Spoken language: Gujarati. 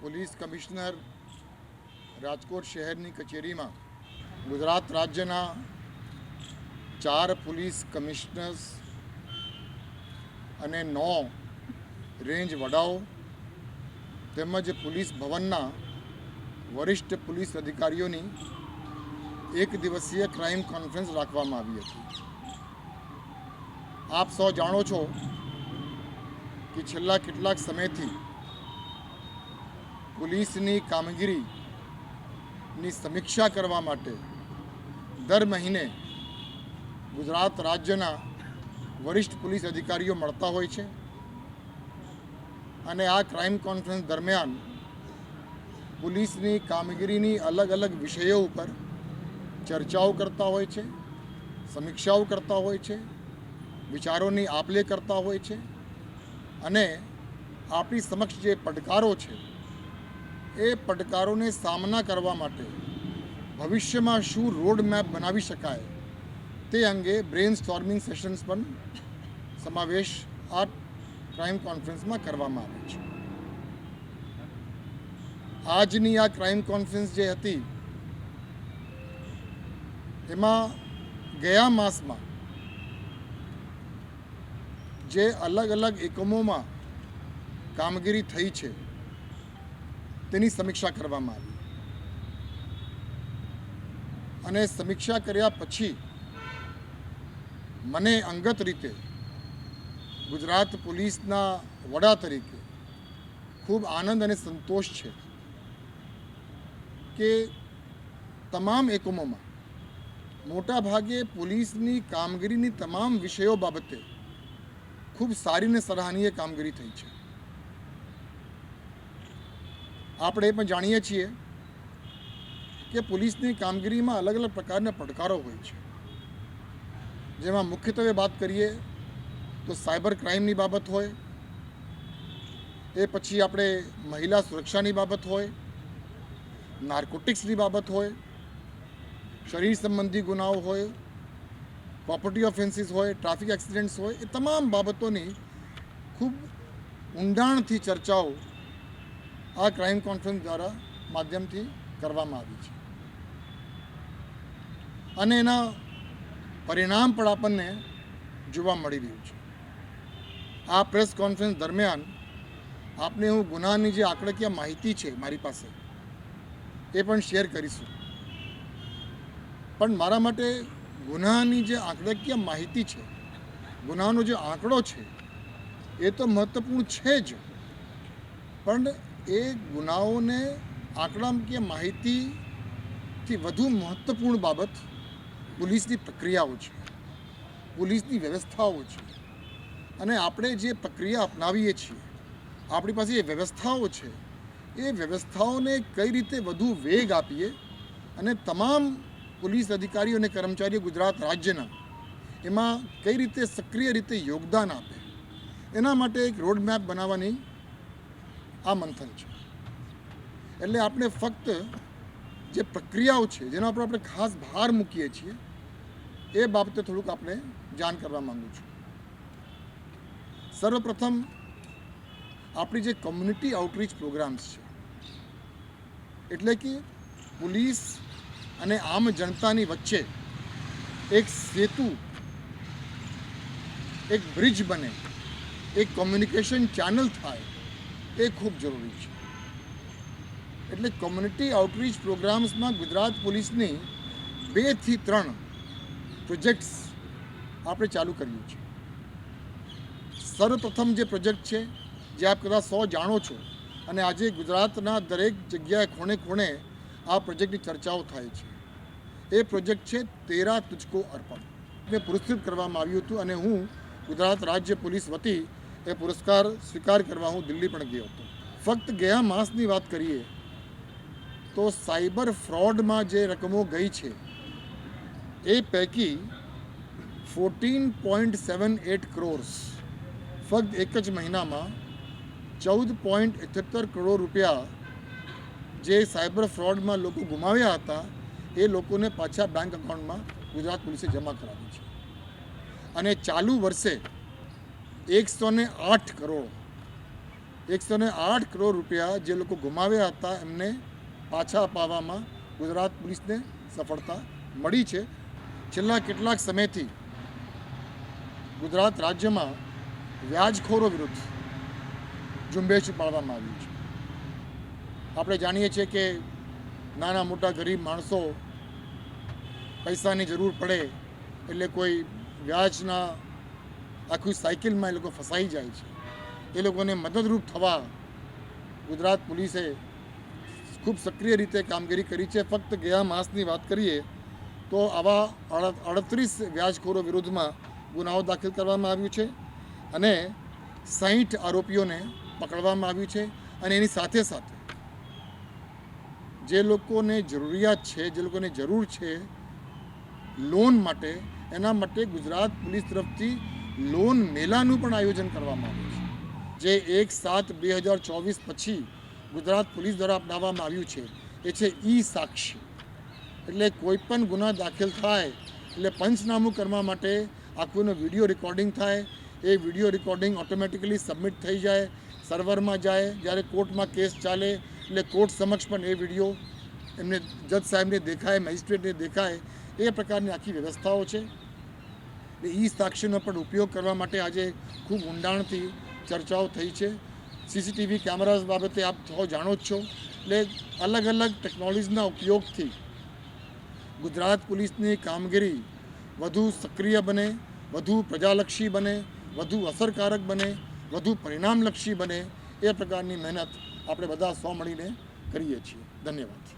પોલીસ કમિશનર રાજકોટ શહેરની કચેરીમાં ગુજરાત રાજ્યના ચાર પોલીસ કમિશનર્સ અને નો રેન્જ વડાઓ તેમજ પોલીસ ભવનના વરિષ્ઠ પોલીસ અધિકારીઓની એક દિવસીય ક્રાઇમ કોન્ફરન્સ રાખવામાં આવી હતી. આપ સૌ જાણો છો કે છેલ્લા કેટલાક સમયથી પોલીસની કામગીરીની સમીક્ષા કરવા માટે દર મહિને ગુજરાત રાજ્યના વરિષ્ઠ પોલીસ અધિકારીઓ મળતા હોય છે અને આ ક્રાઇમ કોન્ફરન્સ દરમિયાન પોલીસની કામગીરીની અલગ અલગ વિષયો ઉપર ચર્ચાઓ કરતા હોય છે, સમીક્ષાઓ કરતા હોય છે, વિચારોની આપલે કરતા હોય છે અને આપણી સમક્ષ જે પડકારો છે એ પડકારોને સામના કરવા માટે ભવિષ્યમાં શું રોડ મેપ બનાવી શકાય તે અંગે બ્રેન સ્ટોર્મિંગ સેશન્સ પણ સમાવેશ આ ક્રાઇમ કોન્ફરન્સમાં કરવામાં આવે છે. આજની આ ક્રાઇમ કોન્ફરન્સ જે હતી, એમાં ગયા માસમાં જે અલગ અલગ એકમોમાં કામગીરી થઈ છે તેની સમીક્ષા કરવામાં આવી. અને સમીક્ષા કર્યા પછી મને અંગત રીતે ગુજરાત પોલીસના વડા તરીકે ખૂબ આનંદ અને સંતોષ છે કે તમામ એકમોમાં મોટા ભાગે પોલીસની કામગીરીની તમામ વિષયો બાબતે ખૂબ સારી અને સરાહનીય કામગીરી થઈ છે. આપણે પણ જાણીએ છીએ કે પોલીસની કામગીરીમાં અલગ અલગ પ્રકારના પડકારો હોય છે. જેમાં મુખ્યત્વે વાત કરીએ તો સાયબર ક્રાઇમની બાબત હોય, એ પછી આપણે મહિલા સુરક્ષાની બાબત હોય, નાર્કોટિક્સની બાબત હોય, શરીર સંબંધી ગુનાઓ હોય, પ્રોપર્ટી ઓફેન્સીસ હોય, ટ્રાફિક એક્સિડન્ટ્સ હોય, એ તમામ બાબતોની ખૂબ ઊંડાણથી ચર્ચાઓ આ ક્રાઇમ કોન્ફરન્સ દ્વારા માધ્યમથી કરવામાં આવી છે. અને એના પરિણામ પણ આપણને જોવા મળી રહ્યું છે. આ પ્રેસ કોન્ફરન્સ દરમિયાન આપને હું ગુનાની જે આંકડાકીય માહિતી છે મારી પાસે, એ પણ શેર કરીશું. પણ મારા માટે ગુનાની જે આંકડાકીય માહિતી છે, ગુનાનો જે આંકડો છે, એ તો મહત્વપૂર્ણ છે જ. પણ એ ગુનાઓને આંકડાકીય માહિતીથી વધુ મહત્ત્વપૂર્ણ બાબત પોલીસની પ્રક્રિયાઓ છે. પોલીસની વ્યવસ્થાઓ છે. અને આપણે જે પ્રક્રિયા અપનાવીએ છીએ, આપણી પાસે જે વ્યવસ્થાઓ છે, એ વ્યવસ્થાઓને કઈ રીતે વધુ વેગ આપીએ અને તમામ પોલીસ અધિકારીઓ અને કર્મચારીઓ ગુજરાત રાજ્યના, એમાં કઈ રીતે સક્રિય રીતે યોગદાન આપે, એના માટે એક રોડ મેપ બનાવવાની આ મંથન છે. એટલે આપણે ફક્ત જે પ્રક્રિયાઓ છે, જેના પર આપણે ખાસ ભાર મૂકીએ છીએ, એ બાબતે થોડુંક આપણે જાણ કરવા માંગુ છું. સર્વપ્રથમ આપણી જે કમ્યુનિટી આઉટરીચ પ્રોગ્રામ્સ છે, એટલે કે પોલીસ અને આમ જનતાની વચ્ચે એક સેતુ, એક બ્રિજ બને, એક કોમ્યુનિકેશન ચેનલ થાય એ ખૂબ જરૂરી છે. એટલે કોમ્યુનિટી આઉટરીચ પ્રોગ્રામ્સમાં ગુજરાત પોલીસની બેથી ત્રણ પ્રોજેક્ટ્સ આપણે ચાલુ કર્યું છે. સર્વપ્રથમ જે પ્રોજેક્ટ છે, જે આપ કદાચ સો જાણો છો, અને આજે ગુજરાતના દરેક જગ્યાએ ખૂણે ખૂણે આ પ્રોજેક્ટની ચર્ચાઓ થાય છે. એ પ્રોજેક્ટ છે તેરા તુજકો અર્પણ. ને પુરસ્કૃત કરવામાં આવ્યું હતું અને હું ગુજરાત રાજ્ય પોલીસ વતી એ પુરસ્કાર સ્વીકાર કરવા હું દિલ્હી પણ ગયો હતો. ફક્ત ગયા માસની વાત કરીએ તો સાયબર ફ્રોડમાં જે રકમો ગઈ છે, એ પૈકી fourteen point seven eight crores ફક્ત એક જ મહિનામાં ચૌદ પોઈન્ટ એકોતેર કરોડ રૂપિયા જે સાયબર ફ્રોડમાં લોકો ગુમાવ્યા હતા, એ લોકોને પાછા બેંક એકાઉન્ટમાં ગુજરાત પોલીસે જમા કરાવી છે. અને ચાલુ વર્ષે એકસો ને આઠ કરોડ. એકસો ને આઠ કરોડ રૂપિયા જે લોકો ગુમાવ્યા હતા, એમને પાછા અપાવવામાં ગુજરાત પોલીસને સફળતા મળી છે. છેલ્લા કેટલાક સમયથી ગુજરાત રાજ્યમાં વ્યાજખોરો વિરુદ્ધ ઝુંબેશ ઉપાડવામાં આવ્યું છે. આપણે જાણીએ છીએ કે નાના મોટા ગરીબ માણસો પૈસાની જરૂર પડે એટલે કોઈ વ્યાજના આખી સાયકલમાં એ લોકો ફસાઈ જાય છે. એ લોકોને મદદરૂપ થવા ગુજરાત પોલીસે ખૂબ સક્રિય રીતે કામગીરી કરી છે. ફક્ત ગયા માસની વાત કરીએ તો આવા અડત્રીસ વ્યાજખોરો વિરુદ્ધમાં ગુનાઓ દાખલ કરવામાં આવ્યું છે અને સાહીઠ આરોપીઓને પકડવામાં આવ્યું છે અને એની સાથે સાથે જે લોકોને જરૂરિયાત છે, જે લોકોને જરૂર છે, લોન માટે એના માટે ગુજરાત પોલીસ તરફથી લોન મેળાનું પણ આયોજન કરવામાં આવ્યું છે, જે એક સાત બે હજાર ચોવીસ પછી ગુજરાત પોલીસ દ્વારા અપનાવવામાં આવ્યું છે. એ છે ઈ સાક્ષી. એટલે કોઈ પણ ગુના દાખલ થાય, એટલે પંચનામું કરવા માટે આખું એનો વીડિયો રેકોર્ડિંગ થાય, એ વીડિયો રેકોર્ડિંગ ઓટોમેટિકલી સબમિટ થઈ જાય સર્વરમાં જાય, જ્યારે કોર્ટમાં કેસ ચાલે, એટલે કોર્ટ સમક્ષ પણ એ વીડિયો એમને જજ સાહેબને દેખાય મેજિસ્ટ્રેટને દેખાય, એ પ્રકારની આખી વ્યવસ્થાઓ છે. એટલે એ સાક્ષીનો પણ ઉપયોગ કરવા માટે આજે ખૂબ ઊંડાણથી ચર્ચાઓ થઈ છે. સીસીટીવી કેમેરાઝ બાબતે આપ સૌ જાણો જ છો. એટલે અલગ અલગ ટેકનોલોજીના ઉપયોગથી ગુજરાત પોલીસની કામગીરી વધુ સક્રિય બને, વધુ પ્રજાલક્ષી બને, વધુ અસરકારક બને, વધુ પરિણામલક્ષી બને એ પ્રકારની મહેનત આપણે બધા સૌ મળીને કરીએ છીએ. ધન્યવાદ.